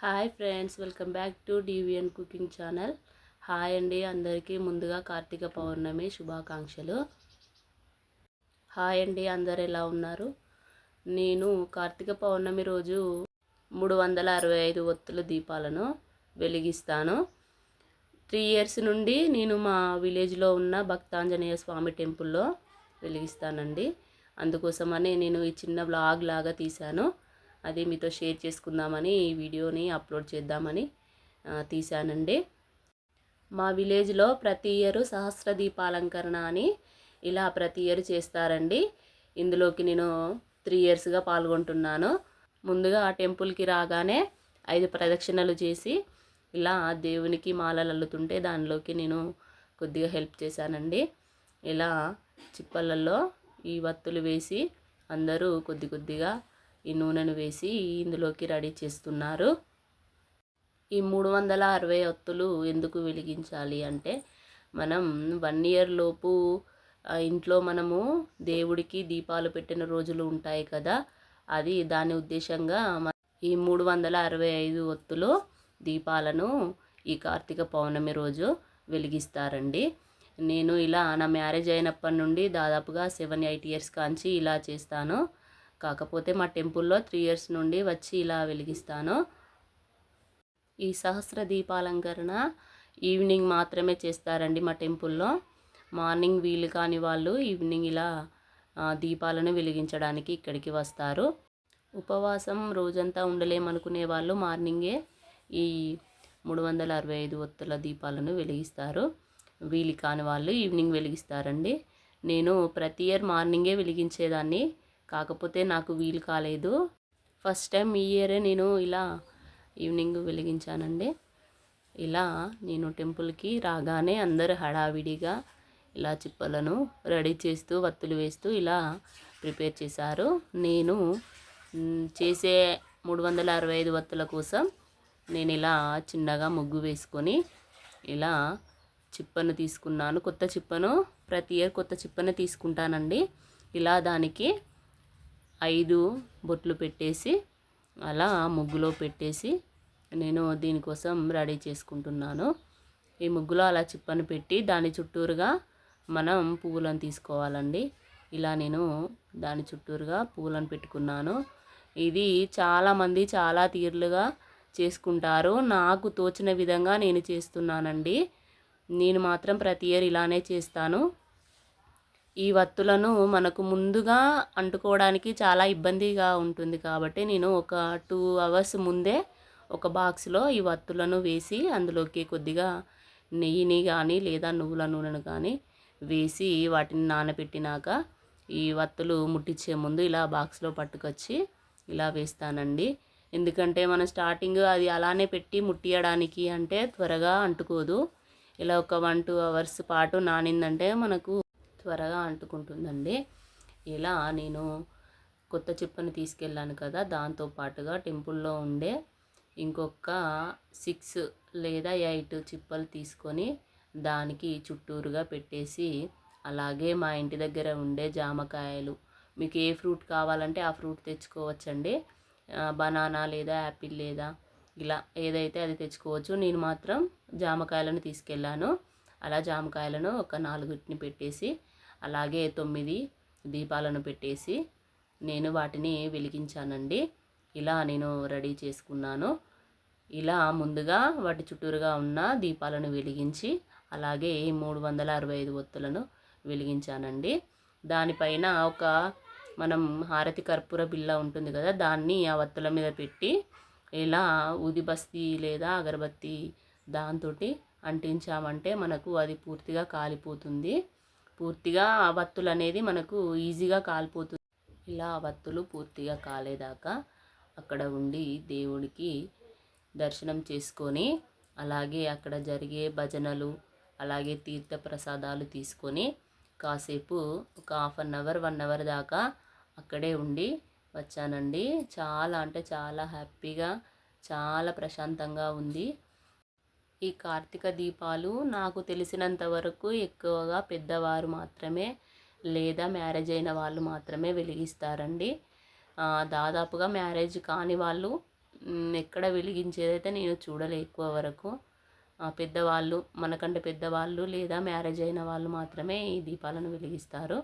Hi friends welcome back to DVN cooking channel. Hi అండి అందరికీ ముందుగా కార్తీక పౌర్ణమి శుభాకాంక్షలు. హాయ్ అండి అందరు ఎలా ఉన్నారు? నేను కార్తీక పౌర్ణమి రోజు మూడు వందల అరవై ఐదు ఒత్తుల దీపాలను వెలిగిస్తాను. త్రీ ఇయర్స్ నుండి నేను మా విలేజ్లో ఉన్న భక్తాంజనేయ స్వామి టెంపుల్లో వెలిగిస్తానండి. అందుకోసమని నేను ఈ చిన్న బ్లాగ్ లాగా తీశాను. అది మీతో షేర్ చేసుకుందామని ఈ వీడియోని అప్లోడ్ చేద్దామని తీశానండి. మా విలేజ్లో ప్రతి ఇయర్ సహస్ర దీపాలంకరణ అని ఇలా ప్రతి ఇయర్ చేస్తారండి. ఇందులోకి నేను త్రీ ఇయర్స్గా పాల్గొంటున్నాను. ముందుగా ఆ టెంపుల్కి రాగానే ఐదు ప్రదక్షిణలు చేసి ఇలా దేవునికి మాలలు అల్లుతుంటే దానిలోకి నేను కొద్దిగా హెల్ప్ చేశానండి. ఇలా చిప్పలలో ఈ వత్తులు వేసి అందరూ కొద్ది కొద్దిగా ఈ నూనెను వేసి ఇందులోకి రెడీ చేస్తున్నారు. ఈ మూడు వందల అరవై ఒత్తులు ఎందుకు వెలిగించాలి అంటే మనం వన్ ఇయర్ లోపు ఇంట్లో మనము దేవుడికి దీపాలు పెట్టిన రోజులు ఉంటాయి కదా అది దాని ఉద్దేశంగా ఈ మూడు వందల అరవై ఐదు ఒత్తులు దీపాలను ఈ కార్తీక పౌర్ణమి రోజు వెలిగిస్తారండి. నేను ఇలా నా మ్యారేజ్ అయినప్పటి నుండి దాదాపుగా సెవెన్ ఎయిట్ ఇయర్స్ కాంచి ఇలా చేస్తాను. కాకపోతే మా టెంపుల్లో త్రీ ఇయర్స్ నుండి వచ్చి ఇలా వెలిగిస్తాను. ఈ సహస్ర దీపాలంకరణ ఈవినింగ్ మాత్రమే చేస్తారండి మా టెంపుల్లో. మార్నింగ్ వీలు కాని వాళ్ళు ఈవినింగ్ ఇలా దీపాలను వెలిగించడానికి ఇక్కడికి వస్తారు. ఉపవాసం రోజంతా ఉండలేమనుకునే వాళ్ళు మార్నింగే ఈ మూడు వందల అరవై ఐదు ఒత్తుల దీపాలను వెలిగిస్తారు. వీలు కాని వాళ్ళు ఈవినింగ్ వెలిగిస్తారండి. నేను ప్రతి ఇయర్ మార్నింగే వెలిగించేదాన్ని. కాకపోతే నాకు వీలు కాలేదు. ఫస్ట్ టైం ఈ ఇయరే నేను ఇలా ఈవినింగ్ వెలిగించానండి. ఇలా నేను టెంపుల్కి రాగానే అందరు హడావిడిగా ఇలా చిప్పలను రెడీ చేస్తూ వత్తులు వేస్తూ ఇలా ప్రిపేర్ చేశారు. నేను చేసే మూడు వందల అరవై ఐదు వత్తుల కోసం నేను ఇలా చిన్నగా ముగ్గు వేసుకొని ఇలా చిప్పను తీసుకున్నాను. కొత్త చిప్పను ప్రతి ఇయర్ కొత్త చిప్పను తీసుకుంటానండి. ఇలా దానికి ఐదు బొట్లు పెట్టేసి అలా ముగ్గులో పెట్టేసి నేను దీనికోసం రెడీ చేసుకుంటున్నాను. ఈ ముగ్గులో అలా చిప్పను పెట్టి దాని చుట్టూరుగా మనం పువ్వులను తీసుకోవాలండి. ఇలా నేను దాని చుట్టూరుగా పువ్వులను పెట్టుకున్నాను. ఇది చాలామంది చాలా తీరులుగా చేసుకుంటారు. నాకు తోచిన విధంగా నేను చేస్తున్నానండి. నేను మాత్రం ప్రతి ఇయర్ ఇలానే చేస్తాను. ఈ వత్తులను మనకు ముందుగా అంటుకోవడానికి చాలా ఇబ్బందిగా ఉంటుంది కాబట్టి నేను ఒక టూ అవర్స్ ముందే ఒక బాక్స్లో ఈ వత్తులను వేసి అందులోకి కొద్దిగా నెయ్యిని కానీ లేదా నువ్వుల నూనెను కానీ వేసి వాటిని నానబెట్టినాక ఈ వత్తులు ముట్టించే ముందు ఇలా బాక్స్లో పట్టుకొచ్చి ఇలా వేస్తానండి. ఎందుకంటే మనం స్టార్టింగ్ అది అలానే పెట్టి ముట్టియడానికి అంటే త్వరగా అంటుకోదు. ఇలా ఒక వన్ టూ అవర్స్ పాటు నానిందంటే మనకు త్వరగా అంటుకుంటుందండి. ఇలా నేను కొత్త చిప్పని తీసుకెళ్ళాను కదా దాంతో పాటుగా టెంపుల్లో ఉండే ఇంకొక సిక్స్ లేదా ఎయిట్ చిప్పలు తీసుకొని దానికి చుట్టూరుగా పెట్టేసి అలాగే మా ఇంటి దగ్గర ఉండే జామకాయలు. మీకు ఏ ఫ్రూట్ కావాలంటే ఆ ఫ్రూట్ తెచ్చుకోవచ్చండి. బనానా లేదా యాపిల్ లేదా ఇలా ఏదైతే అది తెచ్చుకోవచ్చు. నేను మాత్రం జామకాయలను తీసుకెళ్ళాను. అలా జామకాయలను ఒక నాలుగుటిని పెట్టేసి అలాగే తొమ్మిది దీపాలను పెట్టేసి నేను వాటిని వెలిగించానండి. ఇలా నేను రెడీ చేసుకున్నాను. ఇలా ముందుగా వాటి చుట్టూరుగా ఉన్న దీపాలను వెలిగించి అలాగే మూడు వందల అరవై ఐదు ఒత్తులను వెలిగించానండి. దానిపైన ఒక మనం హారతి కర్పూర బిల్ల ఉంటుంది కదా దాన్ని ఆ వత్తుల మీద పెట్టి ఇలా ఊది లేదా అగరబత్తి దాంతో అంటించామంటే మనకు అది పూర్తిగా కాలిపోతుంది. పూర్తిగా ఆ వత్తులు అనేది మనకు ఈజీగా కాలిపోతుంది. ఇలా ఆ వత్తులు పూర్తిగా కాలేదాకా అక్కడ ఉండి దేవుడికి దర్శనం చేసుకొని అలాగే అక్కడ జరిగే భజనలు అలాగే తీర్థ ప్రసాదాలు తీసుకొని కాసేపు ఒక half an hour one hour దాకా అక్కడే ఉండి వచ్చానండి. చాలా అంటే చాలా హ్యాపీగా చాలా ప్రశాంతంగా ఉంది. ఈ కార్తీక దీపాలు నాకు తెలిసినంత వరకు ఎక్కువగా పెద్దవారు మాత్రమే లేదా మ్యారేజ్ అయిన వాళ్ళు మాత్రమే వెలిగిస్తారండి. దాదాపుగా మ్యారేజ్ కాని వాళ్ళు ఎక్కడ వెలిగించేదైతే నేను చూడలే ఎక్కువ వరకు. పెద్దవాళ్ళు మనకంటే పెద్దవాళ్ళు లేదా మ్యారేజ్ అయిన వాళ్ళు మాత్రమే ఈ దీపాలను వెలిగిస్తారు.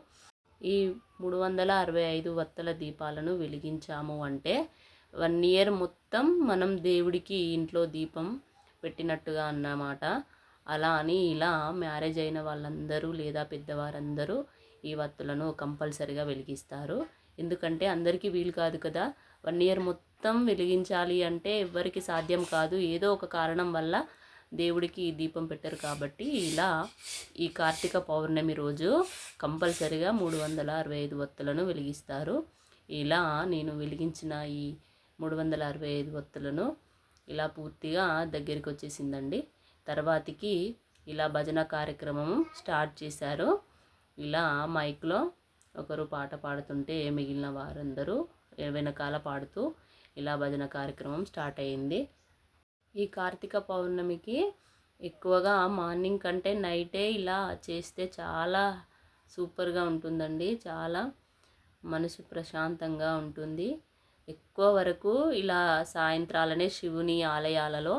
ఈ మూడు వందల అరవై ఐదు వత్తల దీపాలను వెలిగించాము అంటే వన్ ఇయర్ మొత్తం మనం దేవుడికి ఇంట్లో దీపం పెట్టినట్టుగా అన్నమాట. అలా అని ఇలా మ్యారేజ్ అయిన వాళ్ళందరూ లేదా పెద్దవారందరూ ఈ వత్తులను కంపల్సరిగా వెలిగిస్తారు. ఎందుకంటే అందరికీ వీలు కాదు కదా. వన్ ఇయర్ మొత్తం వెలిగించాలి అంటే ఎవ్వరికి సాధ్యం కాదు. ఏదో ఒక కారణం వల్ల దేవుడికి ఈ దీపం పెట్టరు కాబట్టి ఇలా ఈ కార్తీక పౌర్ణమి రోజు కంపల్సరిగా మూడు వందల అరవై ఐదు వత్తులను వెలిగిస్తారు. ఇలా నేను వెలిగించిన ఈ మూడు వందల అరవై ఐదు వత్తులను ఇలా పూర్తిగా దగ్గరికి వచ్చేసిందండి తర్వాతికి ఇలా భజన కార్యక్రమం స్టార్ట్ చేశారు. ఇలా మైక్లో ఒకరు పాట పాడుతుంటే మిగిలిన వారందరూ వెనకాల పాడుతూ ఇలా భజన కార్యక్రమం స్టార్ట్ అయింది ఈ కార్తీక పౌర్ణమికి ఎక్కువగా మార్నింగ్ కంటే నైటే ఇలా చేస్తే చాలా సూపర్గా ఉంటుందండి. చాలా మనసు ప్రశాంతంగా ఉంటుంది. ఎక్కువ వరకు ఇలా సాయంత్రాలనే శివుని ఆలయాలలో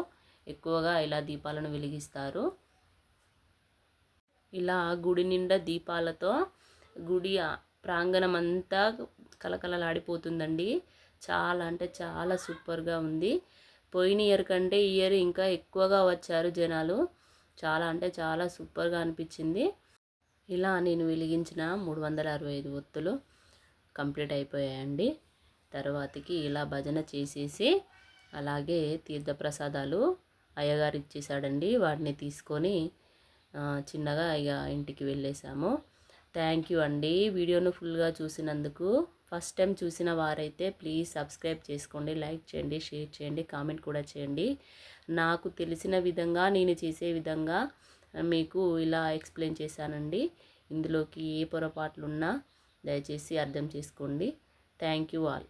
ఎక్కువగా ఇలా దీపాలను వెలిగిస్తారు. ఇలా గుడి నిండా దీపాలతో గుడి ప్రాంగణం అంతా కలకలలాడిపోతుందండి చాలా అంటే చాలా సూపర్గా ఉంది. పోయిన ఇయర్ కంటే ఈ ఇయర్ ఇంకా ఎక్కువగా వచ్చారు జనాలు. చాలా అంటే చాలా సూపర్గా అనిపించింది. ఇలా నేను వెలిగించిన మూడు వందల అరవై ఐదు ఒత్తులు కంప్లీట్ అయిపోయాయండి. తర్వాతకి ఇలా భజన చేసేసి అలాగే తీర్థప్రసాదాలు అయ్యగారు ఇచ్చేసాడండి వాటిని తీసుకొని చిన్నగా ఇక ఇంటికి వెళ్ళేసాము థ్యాంక్ యూ అండి. వీడియోను ఫుల్గా చూసినందుకు. ఫస్ట్ టైం చూసిన వారైతే ప్లీజ్ సబ్స్క్రైబ్ చేసుకోండి లైక్ చేయండి షేర్ చేయండి కామెంట్ కూడా చేయండి. నాకు తెలిసిన విధంగా నేను చేసే విధంగా మీకు ఇలా ఎక్స్ప్లెయిన్ చేశానండి. ఇందులోకి ఏ పొరపాట్లున్నా దయచేసి అర్థం చేసుకోండి. Thank you all.